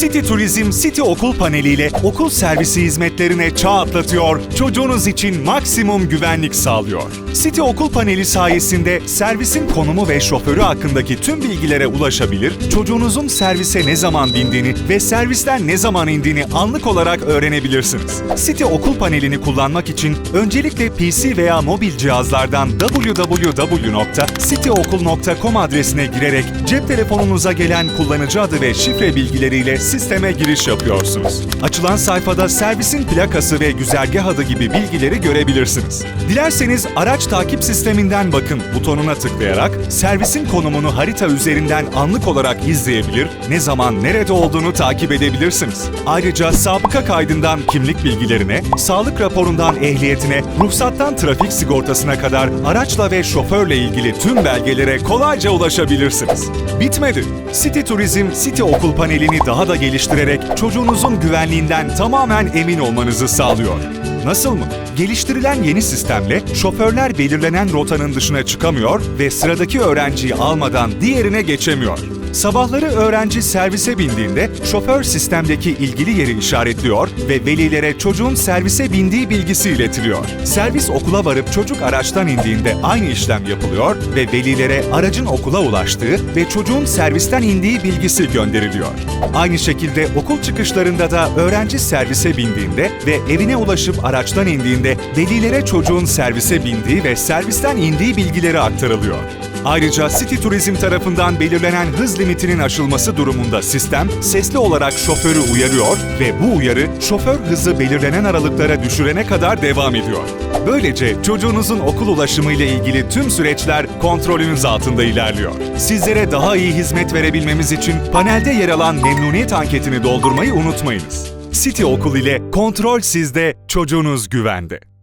City Turizm City Okul Paneli ile okul servisi hizmetlerine çağ atlatıyor, çocuğunuz için maksimum güvenlik sağlıyor. City Okul Paneli sayesinde servisin konumu ve şoförü hakkındaki tüm bilgilere ulaşabilir, çocuğunuzun servise ne zaman bindiğini ve servisten ne zaman indiğini anlık olarak öğrenebilirsiniz. City Okul Paneli'ni kullanmak için öncelikle PC veya mobil cihazlardan www.cityokul.com adresine girerek cep telefonunuza gelen kullanıcı adı ve şifre bilgileriyle sisteme giriş yapıyorsunuz. Açılan sayfada servisin plakası ve güzergah adı gibi bilgileri görebilirsiniz. Dilerseniz araç takip sisteminden bakın butonuna tıklayarak servisin konumunu harita üzerinden anlık olarak izleyebilir, ne zaman nerede olduğunu takip edebilirsiniz. Ayrıca sabıka kaydından kimlik bilgilerine, sağlık raporundan ehliyetine, ruhsattan trafik sigortasına kadar araçla ve şoförle ilgili tüm belgelere kolayca ulaşabilirsiniz. Bitmedi. City Turizm City Okul panelini daha da geliştirerek çocuğunuzun güvenliğinden tamamen emin olmanızı sağlıyor. Nasıl mı? Geliştirilen yeni sistemle şoförler belirlenen rotanın dışına çıkamıyor ve sıradaki öğrenciyi almadan diğerine geçemiyor. Sabahları öğrenci servise bindiğinde şoför sistemdeki ilgili yeri işaretliyor ve velilere çocuğun servise bindiği bilgisi iletiliyor. Servis okula varıp çocuk araçtan indiğinde aynı işlem yapılıyor ve velilere aracın okula ulaştığı ve çocuğun servisten indiği bilgisi gönderiliyor. Aynı şekilde okul çıkışlarında da öğrenci servise bindiğinde ve evine ulaşıp araçtan indiğinde velilere çocuğun servise bindiği ve servisten indiği bilgileri aktarılıyor. Ayrıca City Turizm tarafından belirlenen hız limitinin aşılması durumunda sistem sesli olarak şoförü uyarıyor ve bu uyarı şoför hızı belirlenen aralıklara düşürene kadar devam ediyor. Böylece çocuğunuzun okul ulaşımı ile ilgili tüm süreçler kontrolünüz altında ilerliyor. Sizlere daha iyi hizmet verebilmemiz için panelde yer alan memnuniyet anketini doldurmayı unutmayınız. City Okul ile kontrol sizde, çocuğunuz güvende.